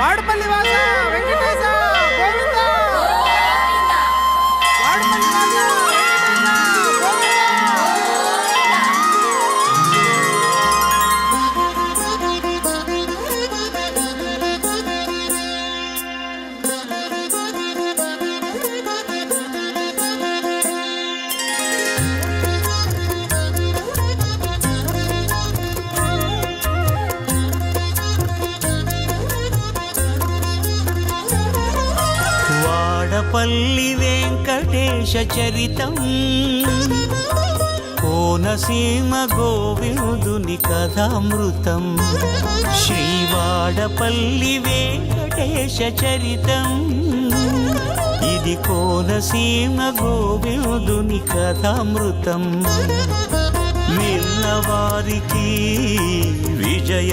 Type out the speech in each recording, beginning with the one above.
వాడపల్లి వాస వెంకటేశ వాడపల్లి వెంకటేశ చరితం. కోనసీమ గోవిందుని కథామృతం. శ్రీవాడపల్లి వెంకటేశ చరితం. ఇది కోనసీమ గోవిందుని కథామృతం. విన్నవారికి విజయ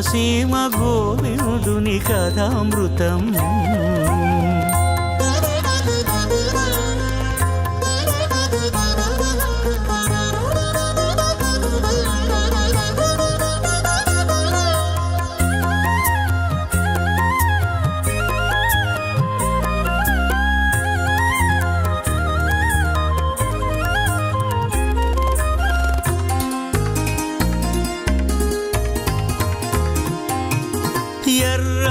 కోనసీమ గోవిందుని కథామృతం.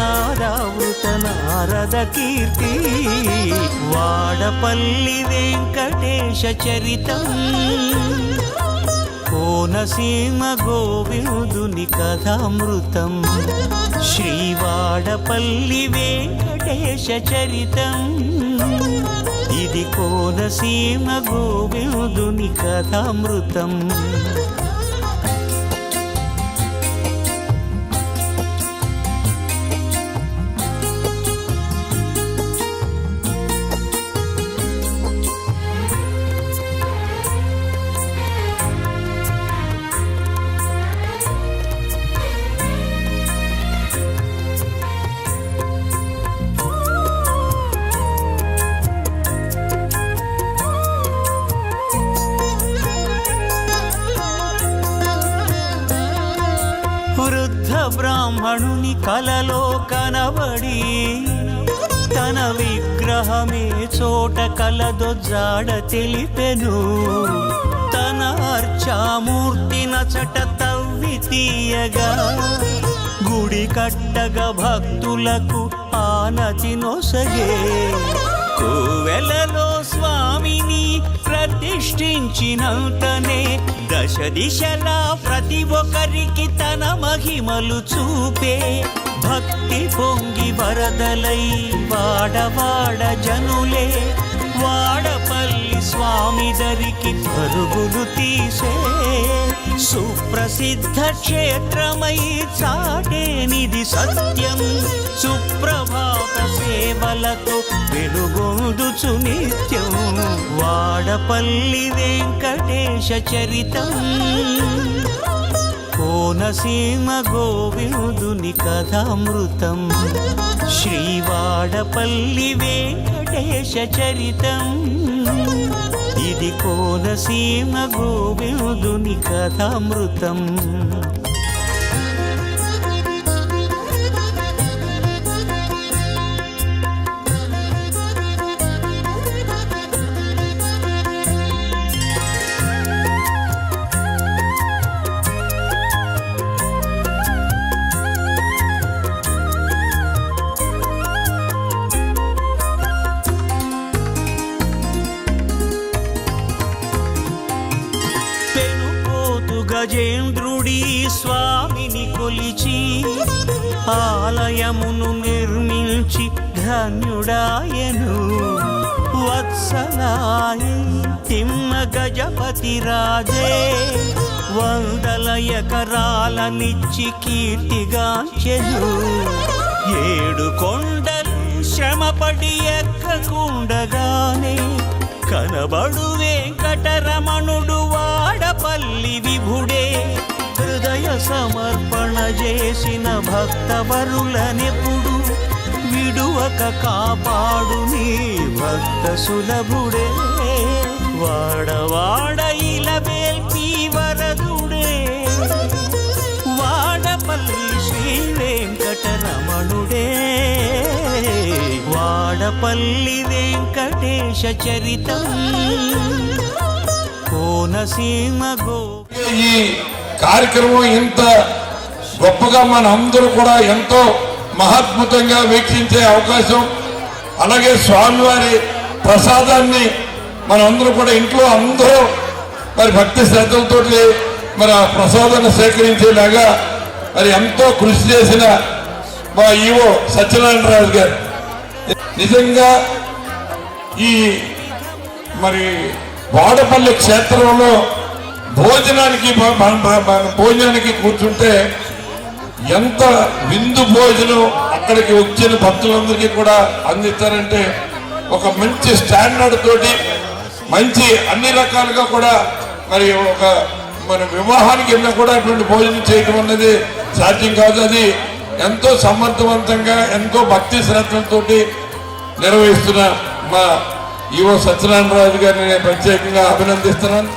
నారావృత నారద కీర్తి వాడపల్లి వెంకటేశ చరితం. కోనసీమ గోవిందుని కథామృతం శ్రీవాడపల్లి వెంకటేశ చరితం. ఇది కోనసీమ గోవిందుని కథామృతం. బ్రాహ్మణుని కలలో కనబడి తన విగ్రహమే చోట కలదో జాడ తెలిపెను. తన అర్చామూర్తి నచట తవ్వి తీయగా గుడి కట్టగా భక్తులకు ఆనతి నొసగే. కోవెలలో ప్రతిష్ఠించినంతనే దశ దిశలా ప్రతి ఒక్కరికి తన మహిమలు చూపే భక్తి పొంగి వరదలై వాడవాడ జనులే వాడపల్లి స్వామి దరికి పరుగులు తీసే. సుప్రసిద్ధ క్షేత్రమై చాటేనిది సత్యం సుప్ర సేవలతో వెలుగొందుచు నిత్యం వాడపల్లి వెంకటేశ చరితం. కోనసీమ గోవిందుని కథామృతం. శ్రీవాడపల్లి వెంకటేశ చరితం. ఇది కోనసీమ గోవిందుని కథామృతం. గజేంద్రుడి స్వామిని కొలిచి ఆలయమును నిర్మించి ధన్యుడాయను. వత్సలాయ తిమ్మ గజపతి రాజే వందల ఎకరాలనిచ్చి కీర్తిగాంచెను. ఏడు కొండలు శ్రమపడి ఎక్కకుండగానే కనబడు వెంకటరమణుడు వా చేసిన భక్తవరులనెప్పుడు విడువక కాపాడు నీ భక్త సులభుడే. వాడవాడ ఇలవేల్పి వరదుడే. వాడపల్లి శ్రీ వెంకటరమణుడే. వాడపల్లి వెంకటేశ చరితం. కోనసీమ గో ఈ కార్యక్రమం ఇంత గొప్పగా మన అందరూ కూడా ఎంతో మహాద్భుతంగా వీక్షించే అవకాశం. అలాగే స్వామివారి ప్రసాదాన్ని మనందరూ కూడా ఇంట్లో అందరూ మరి భక్తి శ్రద్ధలతో మరి ఆ ప్రసాదాన్ని సేకరించేలాగా మరి ఎంతో కృషి చేసిన మా ఈవో సత్యనారాయణరాజు గారు. నిజంగా ఈ మరి వాడపల్లి క్షేత్రంలో భోజనానికి భోజనానికి కూర్చుంటే ఎంత విందు భోజనం అక్కడికి వచ్చిన భక్తులందరికీ కూడా అందిస్తారంటే ఒక మంచి స్టాండర్డ్ తోటి మంచి అన్ని రకాలుగా కూడా మరి ఒక మన వివాహానికి వెళ్ళినా కూడా అటువంటి భోజనం చేయడం అన్నది సాధ్యం కాదు. అది ఎంతో సమర్థవంతంగా ఎంతో భక్తి శ్రద్ధలతో నిర్వహిస్తున్న మా ఈవో సత్యనారాయణ రాజు గారిని నేను ప్రత్యేకంగా అభినందిస్తున్నాను.